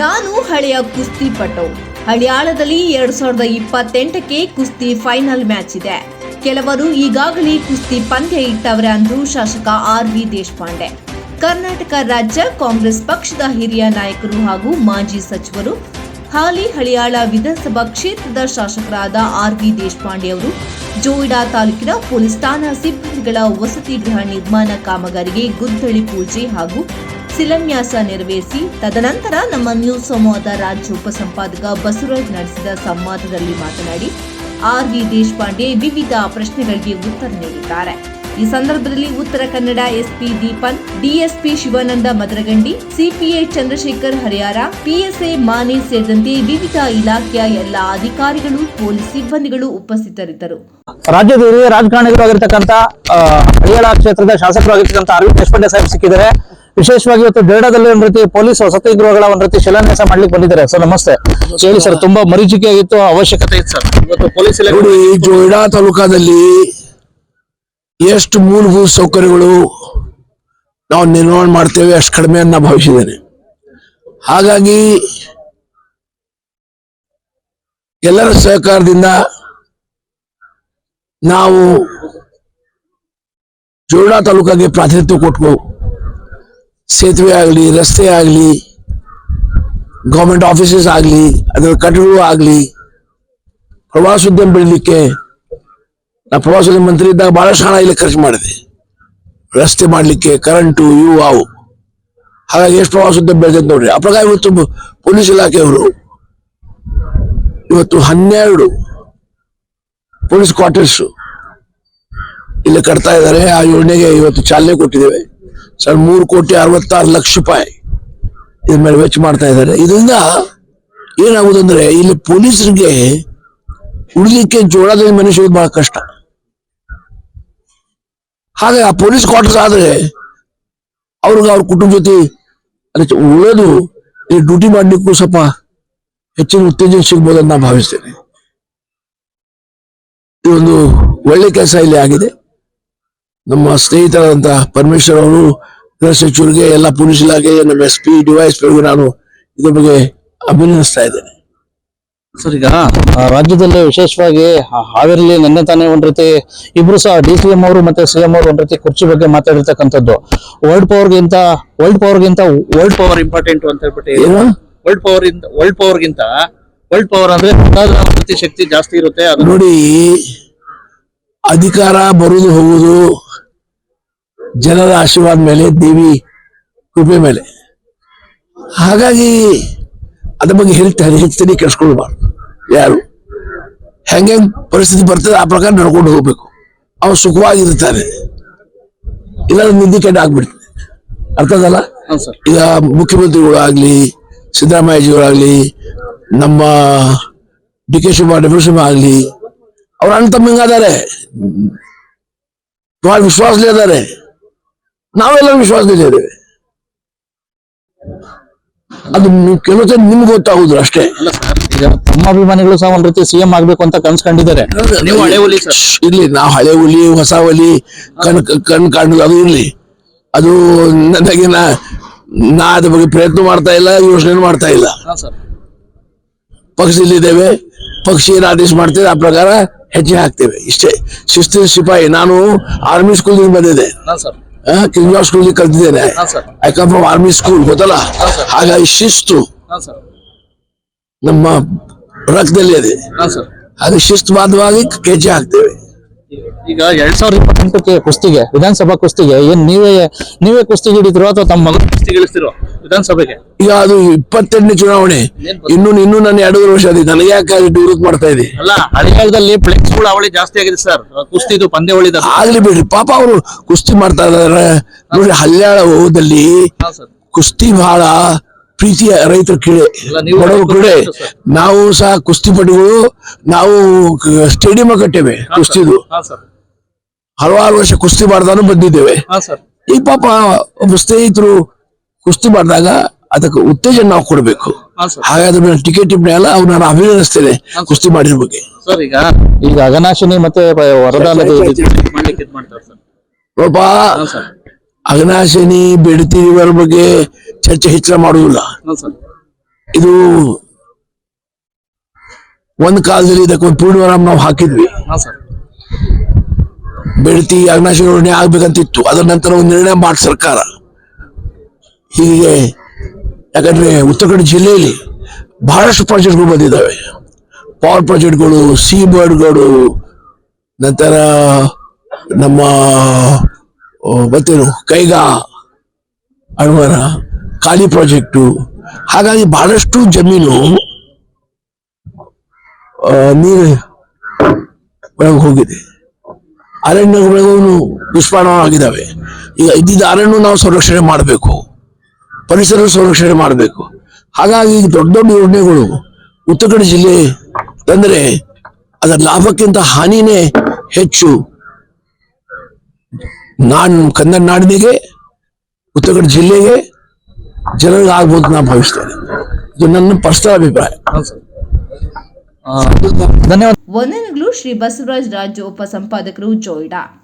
ನಾನು ಹಳೆಯ ಕುಸ್ತಿ ಪಟು. ಹಳಿಯಾಳದಲ್ಲಿ ಎರಡ್ ಸಾವಿರದ ಇಪ್ಪತ್ತೆಂಟಕ್ಕೆ ಕುಸ್ತಿ ಫೈನಲ್ ಮ್ಯಾಚ್ ಇದೆ. ಕೆಲವರು ಈಗಾಗಲೇ ಕುಸ್ತಿ ಪಂದ್ಯ ಇಟ್ಟವರೇ ಅಂದ್ರು ಶಾಸಕ ಆರ್ ವಿ ದೇಶಪಾಂಡೆ. ಕರ್ನಾಟಕ ರಾಜ್ಯ ಕಾಂಗ್ರೆಸ್ ಪಕ್ಷದ ಹಿರಿಯ ನಾಯಕರು ಹಾಗೂ ಮಾಜಿ ಸಚಿವರು, ಹಾಲಿ ಹಳಿಯಾಳ ವಿಧಾನಸಭಾ ಕ್ಷೇತ್ರದ ಶಾಸಕರಾದ ಆರ್ ವಿ ದೇಶಪಾಂಡೆ ಅವರು, ಜೋಯಿಡಾ ತಾಲೂಕಿನ ಪೊಲೀಸ್ ಠಾಣಾ ಸಿಬ್ಬಂದಿಗಳ ವಸತಿ ಗೃಹ ನಿರ್ಮಾಣ ಕಾಮಗಾರಿಗೆ ಗುದ್ದಳಿ ಪೂಜೆ ಹಾಗೂ ಶಿಲಾನ್ಯಾಸ ನೆರವೇರಿಸಿ ತದನಂತರ ನಮ್ಮ ನ್ಯೂಸ್ ಸಮೂಹದ ರಾಜ್ಯ ಉಪಸಂಪಾದಕ ಬಸವರಾಜ್ ನಡೆಸಿದ ಸಂವಾದದಲ್ಲಿ ಮಾತನಾಡಿ, ಆರ್ ವಿ ದೇಶಪಾಂಡೆ ವಿವಿಧ ಪ್ರಶ್ನೆಗಳಿಗೆ ಉತ್ತರ ನೀಡಿದ್ದಾರೆ. ಈ ಸಂದರ್ಭದಲ್ಲಿ Uttara Kannada SP Deepan DSP Shivananda Madaragandi CPI Chandrashekar Hariyara PSA Mane ಸೇರಿದಂತೆ ವಿವಿಧ ಇಲಾಖೆಯ ಎಲ್ಲ ಅಧಿಕಾರಿಗಳು, ಪೊಲೀಸ್ ಸಿಬ್ಬಂದಿಗಳು ಉಪಸ್ಥಿತರಿದ್ದರು. ರಾಜ್ಯದ ಹಿರಿಯ ರಾಜಕಾರಣಿಗಳು ಆಗಿರ್ತಕ್ಕಂಥ ಹರಿಯಾಳ ಕ್ಷೇತ್ರದ ಶಾಸಕರು ಶಾಸಕರಾಗಿರ್ತಕ್ಕಂಥ ಅರವಿಂದ್ ದೇಶಪಾಂಡೆ ಸಾಹೇಬ್ ಸಿಕ್ಕಿದ್ದಾರೆ. ವಿಶೇಷವಾಗಿ ಇವತ್ತು ಬೇಡದಲ್ಲಿ ಒಂದ್ ರೀತಿ ಪೊಲೀಸ್ ವಸತಿ ಗೃಹಗಳ ಒಂದ್ ರೀತಿ ಶಿಲಾನ್ಯಾಸ ಮಾಡ್ಲಿಕ್ಕೆ ಬಂದಿದ್ದಾರೆ. ಸರ್, ನಮಸ್ತೆ. ಹೇಳಿ ಸರ್, ತುಂಬಾ ಮರೀಚಿಕೆ ಆಗಿತ್ತು ಅವಶ್ಯಕತೆ ಇತ್ತು ಸರ್. ಇವತ್ತು ಪೊಲೀಸ್ ಜೋಯಿಡಾ ತಾಲೂಕಾದಲ್ಲಿ ಎಷ್ಟು ಮೂಲಭೂತ ಸೌಕರ್ಯಗಳು ನಾವು ನಿರ್ಮಾಣ ಮಾಡ್ತೇವೆ, ಅಷ್ಟು ಕಡಿಮೆ ಅಂತ ಭಾವಿಸಿದ್ದೇನೆ. ಹಾಗಾಗಿ ಎಲ್ಲರ ಸಹಕಾರದಿಂದ ನಾವು ಜೋಡಾ ತಾಲೂಕಾಗೆ ಪ್ರಾತಿನಿಧ್ಯ ಕೊಟ್ಟು ಸೇತುವೆ ಆಗಲಿ, ರಸ್ತೆ ಆಗಲಿ ಗೌರ್ಮೆಂಟ್ ಆಫೀಸಸ್ ಆಗಲಿ, ಅದರ ಕಟ್ಟಡಗಳು ಆಗಲಿ ಪ್ರವಾಸೋದ್ಯಮ ಬೆಳಿಲಿಕ್ಕೆ ನಾ ಪ್ರವಾಸೋದ್ಯಮ ಮಂತ್ರಿ ಇದ್ದಾಗ ಬಹಳಷ್ಟು ಹಣ ಇಲ್ಲಿ ಖರ್ಚು ಮಾಡಿದೆ. ರಸ್ತೆ ಮಾಡಲಿಕ್ಕೆ ಕರೆಂಟು ಇವು ಅವು ಹಾಗಾಗಿ ಎಷ್ಟು ಪ್ರವಾಸೋದ್ಯಮ ಬೆಳೆದೈತೆ ನೋಡ್ರಿ. ಆ ಪ್ರಕಾರ ಇವತ್ತು ಪೊಲೀಸ್ ಇಲಾಖೆಯವರು ಇವತ್ತು ಹನ್ನೆರಡು ಪೊಲೀಸ್ ಕ್ವಾರ್ಟರ್ಸ್ ಇಲ್ಲಿ ಕಟ್ತಾ ಇದ್ದಾರೆ. ಆ ಯೋಜನೆಗೆ ಇವತ್ತು ಚಾಲನೆ ಕೊಟ್ಟಿದ್ದೇವೆ. ಸರ್, ಮೂರು ಕೋಟಿ ಅರವತ್ತಾರು ಲಕ್ಷ ರೂಪಾಯಿ ಇದ್ರ ಮೇಲೆ ವೆಚ್ಚ ಮಾಡ್ತಾ ಇದ್ದಾರೆ. ಇದರಿಂದ ಏನಾಗುದಂದ್ರೆ ಇಲ್ಲಿ ಪೊಲೀಸರಿಗೆ ಉಳಿಲಿಕ್ಕೆ ಜೋಳದಲ್ಲಿ ಮನುಷ್ಯ ಬಹಳ ಕಷ್ಟ. ಹಾಗೆ ಆ ಪೊಲೀಸ್ ಕ್ವಾರ್ಟರ್ಸ್ ಆದ್ರೆ ಅವ್ರಿಗೆ ಅವ್ರ ಕುಟುಂಬ ಜೊತೆ ಅದಕ್ಕೆ ಉಳಿದು ಡ್ಯೂಟಿ ಮಾಡಲಿಕ್ಕೂ ಸ್ವಲ್ಪ ಹೆಚ್ಚಿನ ಉತ್ತೇಜನ ಸಿಗ್ಬೋದು ಅಂತ ನಾನು ಭಾವಿಸ್ತೇನೆ. ಇದೊಂದು ಒಳ್ಳೆ ಕೆಲಸ ಇಲ್ಲಿ ಆಗಿದೆ. ನಮ್ಮ ಸ್ನೇಹಿತರಾದಂತಹ ಪರಮೇಶ್ವರ್ ಅವರು ಗೃಹ ಸಚಿವರಿಗೆ ಎಲ್ಲ ಪೊಲೀಸ್ ಇಲಾಖೆ ನಮ್ಮ ಎಸ್ ಪಿ ಡಿವೈಸ್ ನಾನು ಇದ್ರ ಬಗ್ಗೆ ಅಭಿನಂದಿಸ್ತಾ ಇದ್ದೇನೆ. ಸರ್ ಈಗ ಆ, ರಾಜ್ಯದಲ್ಲಿ ವಿಶೇಷವಾಗಿ ಹಾವೇರಿಲಿ ನಿನ್ನೆ ತಾನೇ ಒಂದ್ ರೀತಿ ಇಬ್ರು ಸಹ ಡಿ ಸಿ ಎಂ ಅವರು ಮತ್ತೆ ಸಿ ಎಂ ಅವರು ಒಂದ್ ರೀತಿ ಕುರ್ಚಿ ಬಗ್ಗೆ ಮಾತಾಡಿರ್ತಕ್ಕಂಥದ್ದು. ವರ್ಲ್ಡ್ ಪವರ್ಗಿಂತ ವರ್ಲ್ಡ್ ಪವರ್ಗಿಂತ ವರ್ಲ್ಡ್ ಪವರ್ ಇಂಪಾರ್ಟೆಂಟ್ ಅಂತ ಹೇಳ್ಬಿಟ್ಟು ಏನು? ವರ್ಲ್ಡ್ ಪವರ್ ಇಂದ ವರ್ಲ್ಡ್ ಪವರ್ಗಿಂತ ವರ್ಲ್ಡ್ ಪವರ್ ಅಂದ್ರೆ ಪ್ರತಿ ಶಕ್ತಿ ಜಾಸ್ತಿ ಇರುತ್ತೆ ಅದು. ನೋಡಿ ಅಧಿಕಾರ ಬರುವುದು ಹೋಗುವುದು ಜನರ ಆಶೀರ್ವಾದ ಮೇಲೆ ದೇವಿ ಕೃಪೆ ಮೇಲೆ. ಹಾಗಾಗಿ ಅದ್ರ ಬಗ್ಗೆ ಹೇಳ್ತಾರೆ ಹೆಚ್ಚು ಕೆಡ್ಸ್ಕೊಳ್ಬಾರ್ದು. ಯಾರು? ಹೆಂಗೆ ಪರಿಸ್ಥಿತಿ ಬರ್ತದೆ ಆ ಪ್ರಕಾರ ನಡ್ಕೊಂಡು ಹೋಗ್ಬೇಕು. ಅವ್ರು ಸುಖವಾಗಿರ್ತಾರೆ. ಇಲ್ಲ ನಿಂದಿ ಕೆಟ್ಟ ಆಗ್ಬಿಡ್ತದೆ ಅರ್ಥದಲ್ಲ ಈಗ ಮುಖ್ಯಮಂತ್ರಿಗಳು ಆಗ್ಲಿ ಸಿದ್ದರಾಮಯ್ಯಜಿಗಳಾಗ್ಲಿ ನಮ್ಮ D K Shivakumar W Shivakumar ಆಗ್ಲಿ ಅವ್ರ ಅಣ್ಣ ತಮ್ಮಂಗಾದಾರೆ ಬಹಳ ವಿಶ್ವಾಸಲೇ ಅದಾರೆ ನಾವೆಲ್ಲ ವಿಶ್ವಾಸದಲ್ಲಿದ್ದೇವೆ. ಅದು ಜನ ನಿಮ್ಗೆ ಗೊತ್ತಾಗುದು ಅಷ್ಟೇ. ಈಗ ತಮ್ಮ ಅಭಿಮಾನಿಗಳು ಸಹ ಒಂದ್ ರೀತಿ ಸಿಎಂ ಆಗ್ಬೇಕು ಅಂತ ಕನ್ಸ್ಕೊಂಡಿದ್ದಾರೆ ನೀವು ಹಳೆ ಹುಲಿ ಇರ್ಲಿ ನಾವು ಹಳೆ ಹುಲಿ ಹೊಸ ಹುಲಿ ಕಣ್ ಕಣ್ ಕಾಣುದು ಅದು ಇರ್ಲಿ. ಅದು ನನಗೆ ನಾ ನಾ ಅದ್ರ ಬಗ್ಗೆ ಪ್ರಯತ್ನ ಮಾಡ್ತಾ ಇಲ್ಲ ಯೋಚನೆ ಮಾಡ್ತಾ ಇಲ್ಲ. ಪಕ್ಷದಲ್ಲಿದ್ದೇವೆ ಪಕ್ಷ ಏನು ಆದೇಶ ಮಾಡ್ತೇವೆ ಆ ಪ್ರಕಾರ ಹೆಜ್ಜೆ ಹಾಕ್ತೇವೆ. ಇಷ್ಟೇ. ಶಿಸ್ತಿನ ಸಿಪಾಯಿ ನಾನು ಆರ್ಮಿ ಸ್ಕೂಲ್ ಬಂದಿದ್ದೆ. ಹಾ ಸರ್ ಕಿಂಗ್ಜಾ ಸ್ಕೂಲ್ ಕಲ್ತಿದ್ದೇನೆ ಹಾ sir I come from army school ಗೊತ್ತಲ್ಲ ಹಾಗಾಗಿ ಶಿಸ್ತು ಹಾ ಸರ್ ನಮ್ಮ ರಕ್ತದಲ್ಲಿ ಇದೆ ಹಾ ಸರ್ ಹಾಗೆ ಶಿಸ್ತುಬದ್ಧವಾಗಿ ಹೆಜ್ಜೆ ಹಾಕ್ತೇವೆ ಈಗ ಎರಡ್ ಸಾವಿರದ ಇಪ್ಪತ್ತೆಂಟಕ್ಕೆ ಕುಸ್ತಿಗೆ ವಿಧಾನಸಭಾ ಕುಸ್ತಿಗೆ ಏನ್ ನೀವೇ ನೀವೇ ಕುಸ್ತಿ ಹಿಡಿದ್ರು ಅಥವಾ ತಮ್ಮ ಮಗಳು ಕುಸ್ತಿ ಗೆಲ್ಲಿಸ್ತಿರೋ ವಿಧಾನಸಭೆಗೆ? ಈಗ ಅದು ಇಪ್ಪತ್ತೆಂಟನೇ ಚುನಾವಣೆ. ಇನ್ನು ಇನ್ನು ನನ್ನ ಎರಡೂವರೆ ವರ್ಷ ಅದೇ ನನಗೆ ಯಾಕೆ ನಿವೃತ್ತಿ ಮಾಡ್ತಾ ಇದೆ? ಅಲ್ಲ ಹಳೆಗಾಲದಲ್ಲಿ ಫ್ಲೆಕ್ಸ್ಗಳು ಅವಳಿ ಜಾಸ್ತಿ ಆಗಿದೆ ಸರ್ ಕುಸ್ತಿದು ಪಂದ್ಯಾವಳಿದ ಆಗ್ಲಿ ಬಿಡ್ರಿ. ಪಾಪ ಅವರು ಕುಸ್ತಿ ಮಾಡ್ತಾ ಇದಾರೆ. ನೋಡಿ ಹಲ್ಯಾಳ ಹೋದಲ್ಲಿ ಕುಸ್ತಿ ಬಹಳ ಪ್ರೀತಿಯ ರೈತರ ಕ್ರೀಡೆ ಬಡವರು ನೀವು ಕ್ರೀಡೆ ನಾವು ಸಹ ಕುಸ್ತಿಪಟುಗಳು ನಾವು ಸ್ಟೇಡಿಯಂ ಕಟ್ಟೇವೆ ಕುಸ್ತಿದು. ಹಲವಾರು ವರ್ಷ ಕುಸ್ತಿ ಮಾಡ್ದಾನು ಬಂದಿದ್ದೇವೆ. ಈ ಪಾಪ ಒಬ್ಬ ಸ್ನೇಹಿತರು ಕುಸ್ತಿ ಮಾಡಿದಾಗ ಅದಕ್ಕೆ ಉತ್ತೇಜನ ನಾವು ಕೊಡಬೇಕು. ಹಾಗಾದ್ರೆ ನಾನು ಟಿಕೆಟ್ ಟಿಪ್ಪಣಿ ಅಲ್ಲ ಅವ್ರು ನಾನು ಅಭಿನಂದಿಸ್ತೇನೆ ಕುಸ್ತಿ ಮಾಡಿರೋ ಬಗ್ಗೆ. ಸರ್ ಈಗ ಈಗ ಅಘನಾಶಿನಿ ಮತ್ತೆ ಸರ್ ಪಾಪ ಅಘನಾಶಿನಿ ಬೆಡತಿ ಇವರ ಬಗ್ಗೆ ಚರ್ಚೆ ಹೆಚ್ಚಳ ಮಾಡುವುದಿಲ್ಲ. ಇದು ಒಂದು ಕಾಲದಲ್ಲಿ ಇದಕ್ಕೊಂದು ಪೂರ್ಣವರಾಮ್ ನಾವು ಹಾಕಿದ್ವಿ. ಬೆಳತಿ ಅಗ್ನಾಶಿರೋಣೆ ಆಗ್ಬೇಕಂತಿತ್ತು. ಅದರ ನಂತರ ಒಂದು ನಿರ್ಣಯ ಮಾಡಿ ಸರ್ಕಾರ. ಹೀಗೆ ಯಾಕಂದ್ರೆ ಉತ್ತರ ಕನ್ನಡ ಜಿಲ್ಲೆಯಲ್ಲಿ ಬಹಳಷ್ಟು ಪ್ರಾಜೆಕ್ಟ್ಗಳು ಬಂದಿದ್ದಾವೆ. ಪವರ್ ಪ್ರಾಜೆಕ್ಟ್ಗಳು ಸಿ ಬರ್ಡ್ಗಳು ನಂತರ ನಮ್ಮ ಮತ್ತೇನು ಕೈಗಾ ಅಣವರ ಖಾಲಿ ಪ್ರಾಜೆಕ್ಟು. ಹಾಗಾಗಿ ಬಹಳಷ್ಟು ಜಮೀನು ನೀರು ಒಳಗೆ ಹೋಗಿದೆ. ಅರಣ್ಯಗಳು ದುಷ್ಪರಿಣಾಮವಾಗಿದ್ದಾವೆ ಈಗ ಇದ್ದಿದ್ದ ಅರಣ್ಯ ನಾವು ಸಂರಕ್ಷಣೆ ಮಾಡಬೇಕು. ಪರಿಸರ ಸಂರಕ್ಷಣೆ ಮಾಡಬೇಕು. ಹಾಗಾಗಿ ದೊಡ್ಡ ದೊಡ್ಡ ಯೋಜನೆಗಳು ಉತ್ತರ ಕನ್ನಡ ಜಿಲ್ಲೆ ತಂದ್ರೆ ಅದರ ಲಾಭಕ್ಕಿಂತ ಹಾನಿನೇ ಹೆಚ್ಚು. ನಾನು ಕನ್ನಡ ನಾಡಿನಿಗೆ, ಉತ್ತರ ಕನ್ನಡ ಜಿಲ್ಲೆಗೆ ಜನರಿಗೆ ಆಗ್ಬೋದು ನಾನು ಭಾವಿಸ್ತೇನೆ. ಇದು ನನ್ನ ಪರ್ಸನಲ್ ಅಭಿಪ್ರಾಯ. ಧನ್ಯವಾದ. ವಂದನೆಗಳು ಶ್ರೀ ಬಸವರಾಜ್ ರಾಜು ಉಪಸಂಪಾದಕರು ಜೋಯಿಡಾ.